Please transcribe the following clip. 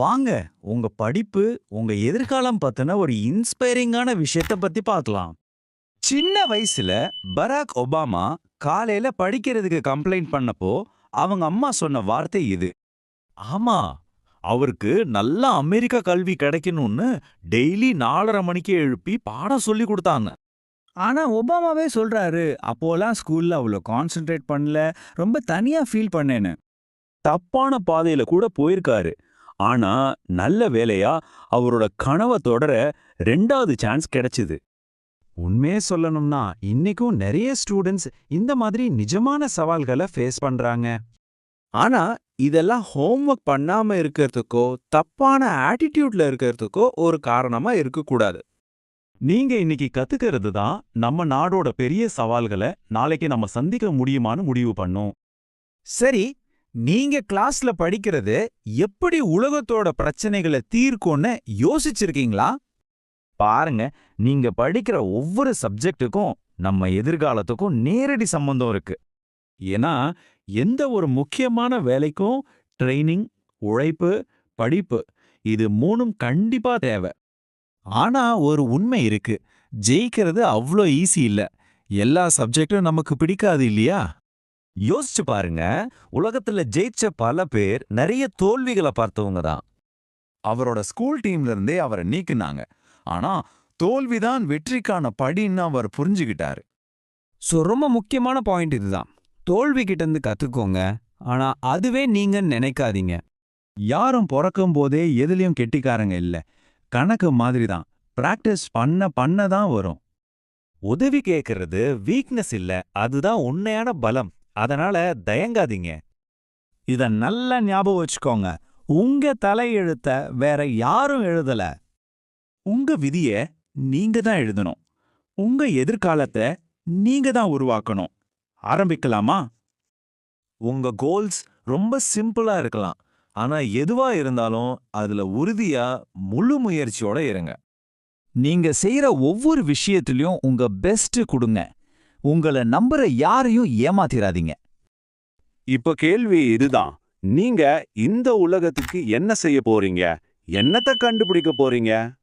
வாங்க உங்க படிப்பு உங்க எதிர்காலம் பத்தின ஒரு இன்ஸ்பைரிங்கான விஷயத்த பத்தி பார்க்கலாம் சின்ன வயசுல பராக் ஒபாமா காலையில படிக்கிறதுக்கு கம்ப்ளைண்ட் பண்ணப்போ அவங்க அம்மா சொன்ன வார்த்தை இது. ஆமா அவருக்கு நல்ல அமெரிக்க கல்வி கிடைக்கணும்னு டெய்லி நாலரை மணிக்கு எழுப்பி பாடம் சொல்லி கொடுத்தாங்க. ஆனா ஒபாமாவே சொல்றாரு அப்போலாம் ஸ்கூல்ல அவ்வளோ கான்சென்ட்ரேட் பண்ணல ரொம்ப தனியா ஃபீல் பண்ணேன்னு. தப்பான பாதையில கூட போயிருக்காரு. ஆனா நல்ல வேலையா அவரோட கனவை தொடர ரெண்டாவது சான்ஸ் கிடைச்சது. உண்மையே சொல்லணும்னா இன்னைக்கும் நிறைய ஸ்டூடெண்ட்ஸ் இந்த மாதிரி நிஜமான சவால்களை ஃபேஸ் பண்றாங்க. ஆனா இதெல்லாம் ஹோம்ஒர்க் பண்ணாம இருக்கிறதுக்கோ தப்பான ஆட்டிடியூட்ல இருக்கிறதுக்கோ ஒரு காரணமா இருக்கக்கூடாது. நீங்க இன்னைக்கு கத்துக்கிறது தான் நம்ம நாடோட பெரிய சவால்களை நாளைக்கு நம்ம சந்திக்க முடியுமான்னு முடிவு பண்ணும். சரி நீங்க கிளாஸ்ல படிக்கிறது எப்படி உலகத்தோட பிரச்சனைகளை தீர்க்கும்னு யோசிச்சிருக்கீங்களா? பாருங்க நீங்க படிக்கிற ஒவ்வொரு சப்ஜெக்டுக்கும் நம்ம எதிர்காலத்துக்கும் நேரடி சம்பந்தம் இருக்கு. ஏன்னா எந்த ஒரு முக்கியமான வேலைக்கும் ட்ரைனிங் உழைப்பு படிப்பு இது மூணும் கண்டிப்பா தேவை. ஆனா ஒரு உண்மை இருக்கு. ஜெயிக்கிறது அவ்ளோ ஈஸி இல்ல. எல்லா சப்ஜெக்டும் நமக்கு பிடிக்காது இல்லையா? யோசிச்சு பாருங்க. உலகத்துல ஜெயிச்ச பல பேர் நிறைய தோல்விகளை பார்த்தவங்க தான். அவரோட ஸ்கூல் டீம்ல இருந்தே அவரை நீக்குனாங்க. ஆனா தோல்விதான் வெற்றிக்கான படின்னு அவர் புரிஞ்சுகிட்டாரு ஸோ ரொம்ப முக்கியமான பாயிண்ட் இதுதான். தோல்வி கிட்ட இருந்து கத்துக்கோங்க. ஆனா அதுவே நீங்க நினைக்காதீங்க. யாரும் பிறக்கும் போதே எதுலயும் கெட்டிக்காரங்க இல்ல. கணக்கு மாதிரி தான் பிராக்டிஸ் பண்ண பண்ண தான் வரும். உதவி கேட்கறது வீக்னஸ் இல்ல. அதுதான் உண்மையான பலம். அதனால தயங்காதீங்க. இத நல்லா ஞாபகம் வச்சுக்கோங்க. உங்க தலையெழுத்த வேற யாரும் எழுதல. உங்க விதிய நீங்க தான் எழுதணும். உங்க எதிர்காலத்தை நீங்க தான் உருவாக்கணும். ஆரம்பிக்கலாமா? உங்க கோல்ஸ் ரொம்ப சிம்பிளா இருக்கலாம். ஆனா எதுவா இருந்தாலும் அதுல உறுதியா முழு முயற்சியோட இருங்க. நீங்க செய்யற ஒவ்வொரு விஷயத்திலயும் உங்க பெஸ்ட் கொடுங்க. உங்களை நம்புற யாரையும் ஏமாத்திராதீங்க. இப்ப கேள்வி இதுதான். நீங்க இந்த உலகத்துக்கு என்ன செய்ய போறீங்க? என்னத்த கண்டுபிடிக்க போறீங்க?